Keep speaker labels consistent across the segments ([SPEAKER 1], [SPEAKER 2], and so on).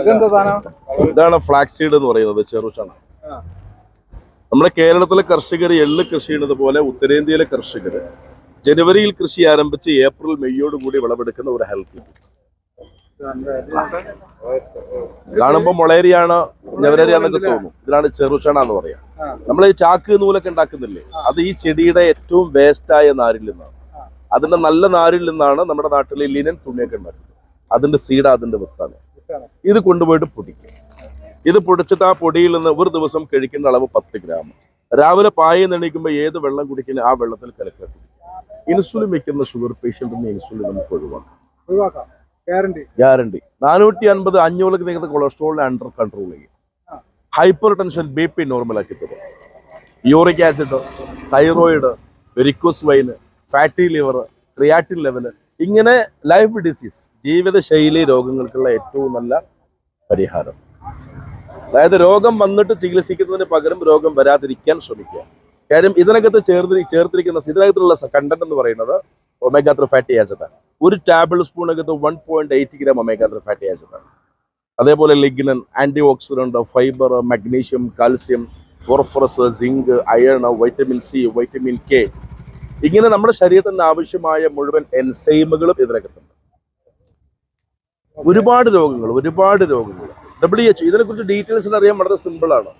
[SPEAKER 1] ഇതെന്താ സാധനം?
[SPEAKER 2] ഇതാണ് ഫ്ലാക്സീഡ് എന്ന് പറയുന്നത് ചെറുചണ. നമ്മുടെ കേരളത്തിലെ കർഷകർ എള്ള് കൃഷി ചെയ്യുന്നത് പോലെ ഉത്തരേന്ത്യയിലെ കർഷകർ ജനുവരിയിൽ കൃഷി ആരംഭിച്ച് ഏപ്രിൽ മെയ്യോട് കൂടി വിളവെടുക്കുന്ന ഒരു ഹെൽത്ത് കാണുമ്പോൾ മുളേരിയാണ് ഞവരരിയാന്നൊക്കെ തോന്നും. ഇതിനാണ് ചെറുചണ എന്ന് പറയാം. നമ്മൾ ഈ ചാക്ക് നൂലൊക്കെ ഉണ്ടാക്കുന്നില്ലേ അത് ഈ ചെടിയുടെ ഏറ്റവും വേസ്റ്റായ നാരിൽ നിന്നാണ്. അതിന്റെ നല്ല നാരിൽ നിന്നാണ് നമ്മുടെ നാട്ടിലെ ലിനൻ തുണിയൊക്കെ ഉണ്ടാക്കുന്നത്. അതിന്റെ സീഡ് അതിന്റെ വിത്താണ്. ഇത് കൊണ്ടുപോയിട്ട് പൊടിക്കും. ഇത് പൊടിച്ചിട്ട് ആ പൊടിയിൽ നിന്ന് ഒരു ദിവസം കഴിക്കേണ്ട അളവ് പത്ത് ഗ്രാം. രാവിലെ പായയിൽ എണീക്കുമ്പോൾ ഏത് വെള്ളം കുടിക്കുന്ന ആ വെള്ളത്തിൽ കലക്കുക ഇൻസുലിൻ വെക്കുന്ന ഷുഗർ പേഷ്യന്റിന് ഇൻസുലിൻ നമുക്ക് ഒഴിവാക്കാം.
[SPEAKER 1] ഒഴിവാക്കാം. ഗ്യാരണ്ടി
[SPEAKER 2] ഗ്യാരണ്ടി നാനൂറ്റി അൻപത് അഞ്ഞൂറിലേക്ക് നീക്കുന്ന കൊളസ്ട്രോളിനെ അണ്ടർ കൺട്രോൾ ചെയ്യും. ഹൈപ്പർ ടെൻഷൻ ബി പി നോർമലാക്കി തരും uric acid thyroid varicose vein fatty liver creatinine level ഇങ്ങനെ ലൈഫ് ഡിസീസ് ജീവിതശൈലി രോഗങ്ങൾക്കുള്ള ഏറ്റവും നല്ല പരിഹാരം. അതായത് രോഗം വന്നിട്ട് ചികിത്സിക്കുന്നതിന് പകരം രോഗം വരാതിരിക്കാൻ ശ്രമിക്കുക. കാര്യം ഇതിനകത്ത് ചേർത്തി ചേർത്തിരിക്കുന്ന ഇതിനകത്തുള്ള കണ്ടന്റ് എന്ന് പറയുന്നത് ഒമേഗ ഫാറ്റി ആസിഡാണ് ഒരു table സ്പൂണകത്ത് one point eight gram omega fatty ആസിഡാണ് അതേപോലെ lignan antioxidant fibre magnesium calcium phosphorus zinc iron vitamin C vitamin K ഇങ്ങനെ നമ്മുടെ ശരീരത്തിന് ആവശ്യമായ മുഴുവൻ എൻസൈമുകളും ഇതിനകത്തുണ്ട്. ഒരുപാട് രോഗങ്ങൾ ഒരുപാട് രോഗങ്ങൾ. ഡബ്ല്യു എച്ച് ഇതിനെക്കുറിച്ച് ഡീറ്റെയിൽസ് അറിയാൻ വളരെ സിമ്പിളാണ്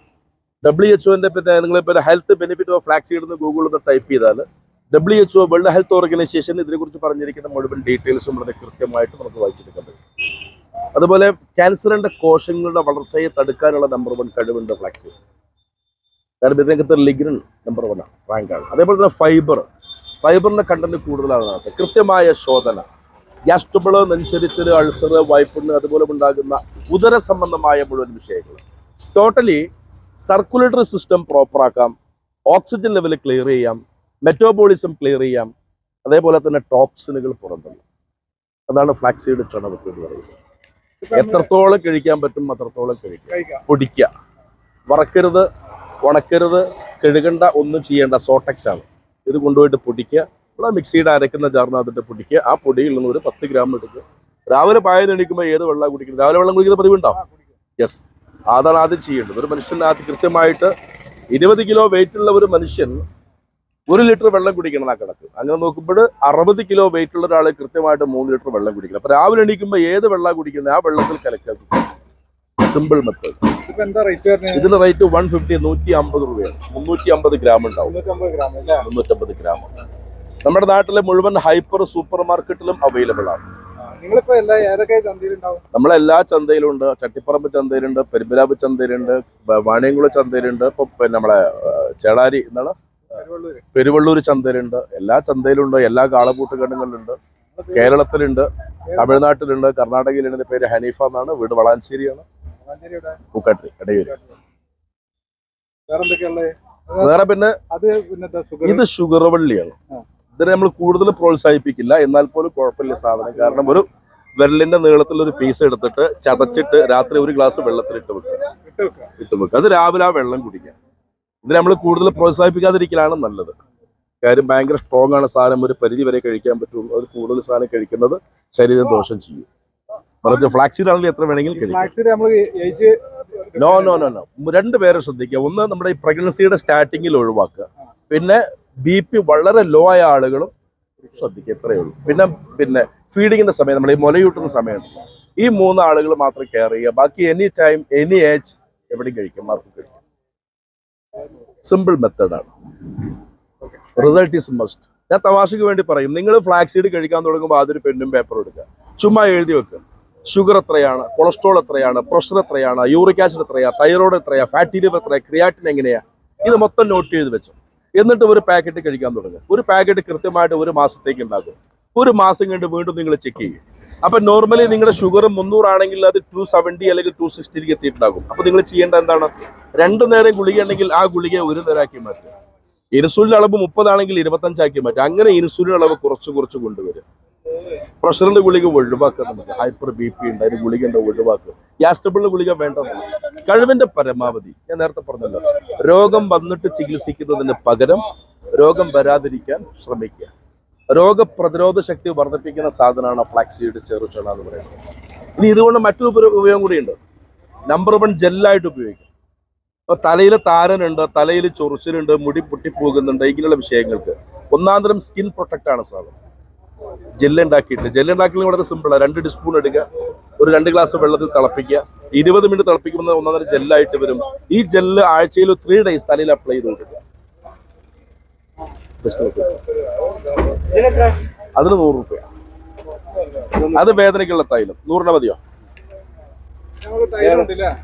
[SPEAKER 2] ഡബ്ല്യു എച്ച്ഒന്റെ പിന്നെ നിങ്ങൾ ഇപ്പോൾ ഹെൽത്ത് ബെനിഫിറ്റ് ഓഫ് ഫ്ലാക്സീഡ് എന്ന് ഗൂഗിളിൽ നിന്ന് ടൈപ്പ് ചെയ്താൽ W HO world health organisation ഇതിനെക്കുറിച്ച് പറഞ്ഞിരിക്കുന്ന മുഴുവൻ ഡീറ്റെയിൽസും വളരെ കൃത്യമായിട്ട് നമുക്ക് വായിച്ചെടുക്കാൻ പറ്റും. അതുപോലെ ക്യാൻസറിന്റെ കോശങ്ങളുടെ വളർച്ചയെ തടുക്കാനുള്ള നമ്പർ വൺ കഴിവുണ്ട് ഫ്ലാക്സീഡ് കാരണം ഇതിനകത്ത് ലിഗ്രിൻ നമ്പർ വൺ ആണ്. റാങ്കാണ് അതേപോലെ തന്നെ ഫൈബർ ഫൈബറിന്റെ കണ്ടന്റ് കൂടുതലാണ് അതിനകത്ത്. കൃത്യമായ ശോധന. ഗ്യാസ് നെഞ്ചരിച്ചൽ അൾസർ വൈപ്പുണ്ണ് അതുപോലെ ഉണ്ടാകുന്ന ഉദര സംബന്ധമായ മുഴുവൻ വിഷയങ്ങൾ ടോട്ടലി സർക്കുലേറ്ററി സിസ്റ്റം പ്രോപ്പറാക്കാം ഓക്സിജൻ ലെവൽ ക്ലിയർ ചെയ്യാം. മെറ്റോബോളിസം ക്ലിയർ ചെയ്യാം. അതേപോലെ തന്നെ ടോക്സിനുകൾ പുറന്തള്ളും. അതാണ് ഫ്ലാക്സീഡ് ചണവത്ത് എന്ന് പറയുന്നത്. എത്രത്തോളം കഴിക്കാൻ പറ്റും അത്രത്തോളം
[SPEAKER 1] കഴിക്കാം.
[SPEAKER 2] പൊടിക്കുക. വറക്കരുത് ഉണക്കരുത് കഴുകണ്ട ഒന്നും ചെയ്യേണ്ട സോട്ടക്സ് ആണ്. ഇത് കൊണ്ടുപോയിട്ട് പൊടിക്കുക. നമ്മൾ മിക്സിയുടെ അരക്കുന്ന ജാറിനകത്തിട്ട് പൊടിക്കുക. ആ പൊടിയിൽ നിന്ന് ഒരു പത്ത് ഗ്രാം എടുക്കുക. രാവിലെ പായം എണീക്കുമ്പോൾ ഏത് വെള്ളം കുടിക്കുന്നത് രാവിലെ വെള്ളം കുടിക്കുന്ന പതിവുണ്ടോ? യെസ് അതാണ് ആദ്യം ചെയ്യേണ്ടത്. ഒരു മനുഷ്യനകത്ത് കൃത്യമായിട്ട് ഇരുപത് കിലോ വെയിറ്റ് ഉള്ള ഒരു മനുഷ്യൻ ഒരു ലിറ്റർ വെള്ളം കുടിക്കണം ആ കിടക്ക് അങ്ങനെ നോക്കുമ്പോൾ അറുപത് കിലോ വെയിറ്റ് ഉള്ള ഒരാൾ കൃത്യമായിട്ട് മൂന്ന് ലിറ്റർ വെള്ളം കുടിക്കണം. അപ്പോൾ രാവിലെ എണീക്കുമ്പോൾ ഏത് വെള്ളം കുടിക്കുന്നത്? ആ വെള്ളത്തിൽ കലക്കുക. സിമ്പിൾ മെത്തേഡ് ഇതിന്റെ റേറ്റ് വൺ ഫിഫ്റ്റി നൂറ്റി അമ്പത് രൂപയാണ്. മുന്നൂറ്റി അമ്പത് ഗ്രാം ഉണ്ടാവും.
[SPEAKER 1] മുന്നൂറ്റമ്പത് ഗ്രാം
[SPEAKER 2] നമ്മുടെ നാട്ടിലെ മുഴുവൻ ഹൈപ്പർ സൂപ്പർ മാർക്കറ്റിലും അവൈലബിൾ ആണ്
[SPEAKER 1] നമ്മളെ എല്ലാ
[SPEAKER 2] ചന്തയിലും ഉണ്ട് ചട്ടിപ്പറമ്പ് ചന്തയിലുണ്ട് പെരുമ്പലാവ് ചന്തയിലുണ്ട് വാണിയങ്കുള വാണിയംകുളം ചന്തയിലുണ്ട്. ഇപ്പൊ പിന്നെ നമ്മളെ ചേടാരി ചേളാരി എന്താണ്?
[SPEAKER 1] തിരുവള്ളൂര്
[SPEAKER 2] പെരുവള്ളൂർ ചന്തയിലുണ്ട്. എല്ലാ ചന്തയിലുണ്ട്. എല്ലാ കാളപൂട്ട് കണ്ണുകളിലുണ്ട് കേരളത്തിലുണ്ട് തമിഴ്നാട്ടിലുണ്ട് കർണാടകയിലുണ്ട്. പേര് ഹനീഫ എന്നാണ്. വീട് വളാഞ്ചേരിയാണ്. പൂക്കാട്ടി ഇടയൂര്.
[SPEAKER 1] വേറെന്തൊക്കെയുള്ളത്
[SPEAKER 2] വേറെ പിന്നെ ഇത് ഷുഗർ വള്ളിയാണ്. ഇതിനെ നമ്മൾ കൂടുതൽ പ്രോത്സാഹിപ്പിക്കില്ല. എന്നാൽ പോലും കുഴപ്പമില്ല സാധനം. കാരണം ഒരു വിരലിന്റെ നീളത്തിൽ ഒരു പീസ് എടുത്തിട്ട് ചതച്ചിട്ട് രാത്രി ഒരു ഗ്ലാസ് വെക്കുക
[SPEAKER 1] ഇട്ട് വെക്കുക.
[SPEAKER 2] ഇട്ട് വെക്കുക. അത് രാവിലെ ആ വെള്ളം കുടിക്കുക. ഇതിനെ നമ്മൾ കൂടുതൽ പ്രോത്സാഹിപ്പിക്കാതിരിക്കലാണ് നല്ലത്. കാര്യം ഭയങ്കര സ്ട്രോങ് ആണ് സാധനം. ഒരു പരിധി വരെ കഴിക്കാൻ പറ്റുള്ളൂ അത് കൂടുതൽ സാധനം കഴിക്കുന്നത് ശരീരം ദോഷം ചെയ്യും. മറിച്ച് ഫ്ലാക്സീഡ് ആണെങ്കിൽ എത്ര വേണമെങ്കിലും കഴിക്കാം. നോ നോ നോ നോ രണ്ട് പേരെ ശ്രദ്ധിക്കുക. ഒന്ന് നമ്മുടെ ഈ പ്രഗ്നൻസിയുടെ സ്റ്റാർട്ടിങ്ങിൽ ഒഴിവാക്കുക. പിന്നെ ബി പി വളരെ ലോ ആയ ആളുകളും ശ്രദ്ധിക്കുക ഇത്രയേ ഉള്ളൂ. പിന്നെ പിന്നെ ഫീഡിങ്ങിന്റെ സമയം നമ്മൾ ഈ മുലയൂട്ടുന്ന സമയമുണ്ട് ഈ മൂന്ന് ആളുകൾ മാത്രം കെയർ ചെയ്യുക. ബാക്കി എനി ടൈം എനി ഏജ് എവിടെയും കഴിക്കും ആർക്കും കഴിക്കും. സിമ്പിൾ മെത്തേഡാണ് റിസൾട്ട് ഈസ് മസ്റ്റ് ഞാൻ തമാശയ്ക്ക് വേണ്ടി പറയും. നിങ്ങൾ ഫ്ലാക്സീഡ് കഴിക്കാൻ തുടങ്ങുമ്പോൾ അതൊരു പെണ്ണും പേപ്പറും എടുക്കുക. ചുമ്മാ എഴുതി വെക്കുക. ഷുഗർ എത്രയാണ് കൊളസ്ട്രോൾ എത്രയാണ് പ്രഷർ എത്രയാണ് യൂറിക് ആസിഡ് എത്രയാണ് തൈറോയ്ഡ് എത്രയാണ് ഫാറ്റി ലിവർ എത്രയാണ് ക്രിയാറ്റിൻ എങ്ങനെയാണ് ഇത് മൊത്തം നോട്ട് ചെയ്ത് വെച്ചു. എന്നിട്ട് ഒരു പാക്കറ്റ് കഴിക്കാൻ തുടങ്ങുക ഒരു പാക്കറ്റ് കൃത്യമായിട്ട് ഒരു മാസത്തേക്ക് ഉണ്ടാക്കും. ഒരു മാസം കണ്ട് വീണ്ടും നിങ്ങൾ ചെക്ക് ചെയ്യും. അപ്പൊ നോർമലി നിങ്ങളുടെ ഷുഗർ മുന്നൂറാണെങ്കിൽ അത് ടു സെവന്റി അല്ലെങ്കിൽ ടു സിക്സ്റ്റിയിലേക്ക് എത്തിയിട്ടുണ്ടാകും. അപ്പൊ നിങ്ങൾ ചെയ്യേണ്ട എന്താണ്? രണ്ടു നേരം ഗുളിക ഉണ്ടെങ്കിൽ ആ ഗുളിക ഒരു നേരമാക്കി മാറ്റുക. ഇൻസുലിൻ അളവ് മുപ്പതാണെങ്കിൽ ഇരുപത്തഞ്ചാക്കി മാറ്റുക. അങ്ങനെ ഇൻസുലിൻ അളവ് കുറച്ച് കുറച്ച് കൊണ്ടുവരും പ്രഷറിന്റെ ഗുളിക ഒഴിവാക്കുക ഹൈപ്പർ ബി പി ഉണ്ട് അതിന് ഗുളിക ഉണ്ട് ഒഴിവാക്കുക. ഗ്യാസ് ട്രബിളിന്റെ ഗുളിക വേണ്ട കഴിവിന്റെ പരമാവധി. ഞാൻ നേരത്തെ പറഞ്ഞല്ലോ. രോഗം വന്നിട്ട് ചികിത്സിക്കുന്നതിന് പകരം രോഗം വരാതിരിക്കാൻ ശ്രമിക്കുക. രോഗപ്രതിരോധ ശക്തി വർദ്ധിപ്പിക്കുന്ന സാധനമാണ് ഫ്ലാക്സീഡ് ചെറുചണ എന്ന് പറയുന്നത്. ഇനി ഇതുകൊണ്ട് മറ്റൊരു ഉപ- ഉപയോഗം കൂടിയുണ്ട്. നമ്പർ വൺ ജെല്ലായിട്ട് ഉപയോഗിക്കും. ഇപ്പൊ തലയിൽ താരനുണ്ട് തലയിൽ ചൊറിച്ചിലുണ്ട് മുടി പൊട്ടിപ്പോകുന്നുണ്ട് ഇങ്ങനെയുള്ള വിഷയങ്ങൾക്ക്. ഒന്നാം തരം സ്കിൻ പ്രൊട്ടക്റ്റ് ആണ് സാധനം. ജെല്ല് ജെല്ലുണ്ടാക്കി വളരെ സിമ്പിളാണ് രണ്ട് ടീസ്പൂൺ എടുക്കുക ഒരു രണ്ട് ഗ്ലാസ് വെള്ളത്തിൽ തിളപ്പിക്കുക ഇരുപത് മിനിറ്റ് തിളപ്പിക്കുമ്പോൾ ഒന്നാം തരം ജെല്ലായിട്ട് വരും. ഈ ജെല്ല് ആഴ്ചയിൽ ത്രീ ഡേയ്സ് തലയിൽ അപ്ലൈ ചെയ്ത് കൊടുക്കുക. അതിന് നൂറ് റുപ്യ അത് വേദനയ്ക്കുള്ള തൈലം. നൂറിന് മതിയോ?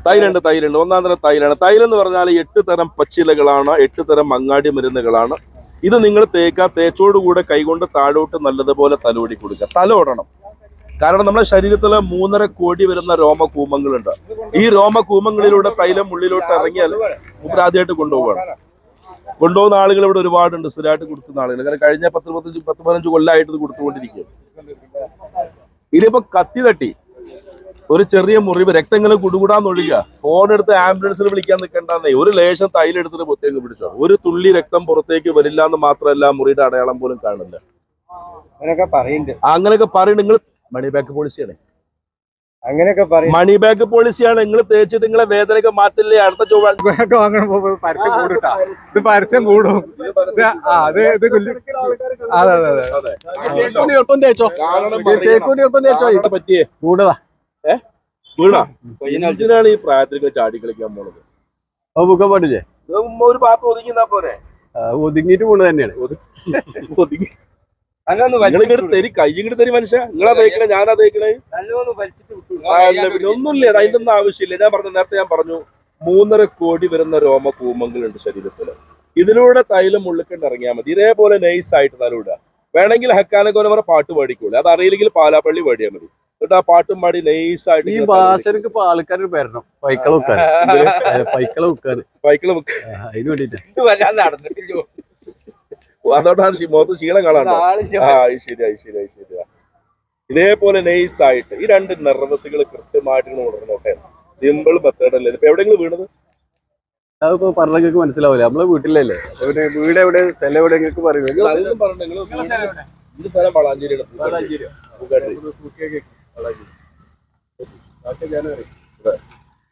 [SPEAKER 2] തൈലുണ്ട് തൈലുണ്ട് ഒന്നാം തരം തൈലാണ്. തൈലെന്ന് പറഞ്ഞാൽ എട്ട് തരം പച്ചിലകളാണ് എട്ട് തരം മങ്ങാടി മരുന്നുകളാണ്. ഇത് നിങ്ങൾ തേക്കുക തേച്ചോടുകൂടെ കൈകൊണ്ട് താഴോട്ട് നല്ലതുപോലെ തലോടി കൊടുക്കുക. തലോടണം കാരണം നമ്മുടെ ശരീരത്തിൽ മൂന്നര കോടി വരുന്ന രോമകൂമങ്ങളുണ്ട് ഈ രോമകൂമങ്ങളിലൂടെ തൈലം ഉള്ളിലോട്ട് ഇറങ്ങിയാൽ ഉപരാധിയായിട്ട് കൊണ്ടുപോകണം കൊണ്ടുപോകുന്ന ആളുകൾ ഇവിടെ ഒരുപാടുണ്ട്. സ്ഥിരമായിട്ട് കൊടുക്കുന്ന ആളുകൾ. കാരണം കഴിഞ്ഞ പത്ത് പത്തഞ്ച് പത്ത് പതിനഞ്ച് കൊല്ലമായിട്ട് ഇത് കൊടുത്തുകൊണ്ടിരിക്കുക ഇതിപ്പോ കത്തി തട്ടി. ഒരു ചെറിയ മുറിവ് രക്തങ്ങൾ ഇങ്ങനെ കുടുകൂടാന്നൊഴുകുക ഫോൺ എടുത്ത് ആംബുലൻസിൽ വിളിക്കാൻ നിൽക്കണ്ടെന്നേ ഒരു ലേശം തൈലെടുത്തിട്ട് പുറത്തേക്ക് പിടിച്ചോ. ഒരു തുള്ളി രക്തം പുറത്തേക്ക് വരില്ല എന്ന് മാത്രമല്ല മുറിയുടെ അടയാളം പോലും കാണില്ല
[SPEAKER 3] അങ്ങനെയൊക്കെ പറയുന്നുണ്ട്.
[SPEAKER 2] അങ്ങനെയൊക്കെ പറയും നിങ്ങൾ മണി ബാക്ക് പോളിസിയാണ്
[SPEAKER 3] അങ്ങനെയൊക്കെ പറയും.
[SPEAKER 2] മണി ബാക്ക് പോളിസിയാണ് നിങ്ങൾ തേച്ചിട്ട് നിങ്ങളെ വേദനയൊക്കെ മാറ്റില്ലേ? അടുത്ത ചൊവ്വാഴ്ച
[SPEAKER 1] പരസ്യം കൂടുട്ടാ ഇത് പരസ്യം കൂടും. അത് ഇത് കൊല്ലി അതെ അതെ അതെ.
[SPEAKER 3] തേച്ചോ?
[SPEAKER 2] പറ്റിയേ.
[SPEAKER 3] പറ്റിയേ
[SPEAKER 2] വീണാ? എന്തിനാണ് ഈ പ്രായത്തിൽ ചാടി കളിക്കാൻ പോണത്?
[SPEAKER 3] അപ്പൊ മുഖം പാടില്ലേ
[SPEAKER 2] ഒരു ഭാഗത്ത് ഒതുങ്ങിന്നാ പോരെ?
[SPEAKER 3] ഒതുങ്ങിട്ട് പോണത് തന്നെയാണ്.
[SPEAKER 2] ഒതുങ്ങി. തരി കൈ ഇങ്ങോട്ട് തരി മനുഷ്യ. നിങ്ങളാ തേക്കണേ ഞാനാ തയ്ക്കണേ ഒന്നുമില്ല അതിന്റെ ഒന്നും ആവശ്യമില്ല. ഞാൻ പറഞ്ഞു നേരത്തെ ഞാൻ പറഞ്ഞു മൂന്നര കോടി വരുന്ന രോമ കൂമങ്ങളുണ്ട് ശരീരത്തിൽ ഇതിലൂടെ തൈലം ഉള്ളിക്കണ്ട് ഇറങ്ങിയാൽ മതി. ഇതേപോലെ നൈസ് ആയിട്ട് തലവിടുക വേണമെങ്കിൽ ഹക്കാനൊക്കെ പറ പാട്ട് പാടിക്കൂടെ അത് അറിയില്ലെങ്കിൽ പാലാപ്പള്ളി പാടിയാൽ മതി. എന്നിട്ട് ആ പാട്ടും പാടി നൈസ് ആയിട്ട്
[SPEAKER 3] ഈ ബാസർക്ക് ഇപ്പൊ ആൾക്കാർ വരണം. പൈക്കള വെക്കാൻ പൈക്കള വെക്കാൻ
[SPEAKER 2] പൈക്കള വെക്കാൻ വെക്ക.
[SPEAKER 3] അതിന് വേണ്ടിട്ട്.
[SPEAKER 2] അതുകൊണ്ടാണ് ക്ഷീ- മുഖത്ത് ക്ഷീണം കാണാണ്ടോ? ആ ശരി ശരി ശരി. ഇതേപോലെ നൈസ് ആയിട്ട് ഈ രണ്ട് നെർവസുകൾ കൃത്യമായിട്ട് ഇങ്ങനെ ഉണർന്നോട്ടെ സിമ്പിൾ മെത്തേഡ് അല്ലേ ഇപ്പൊ എവിടെയെങ്കിലും വീണത്?
[SPEAKER 3] അതിപ്പോ പറഞ്ഞെങ്കിൽ മനസ്സിലാവില്ല നമ്മളെ വീട്ടിലല്ലേ. എവിടെ വീട് എവിടെ സ്ഥലം എവിടെ നിങ്ങൾക്ക് പറയുന്നത്?
[SPEAKER 2] സ്ഥലം വളാഞ്ചേരിയാണ്.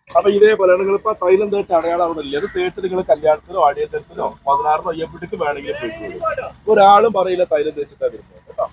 [SPEAKER 2] അപ്പൊ ഇതേപോലെ നിങ്ങൾ ഇപ്പൊ തൈലം തേച്ച് അടയാളം അവിടെ ഇല്ല അത് തേച്ച് നിങ്ങൾ കല്യാണത്തിനോ അടിയന്തരത്തിനോ പതിനാറിനോ അയ്യപ്പെട്ടിക്ക് വേണമെങ്കിലും ഒരാളും പറയില്ല തൈലം തേച്ചിട്ടാ വരുന്നത്. കേട്ടോ.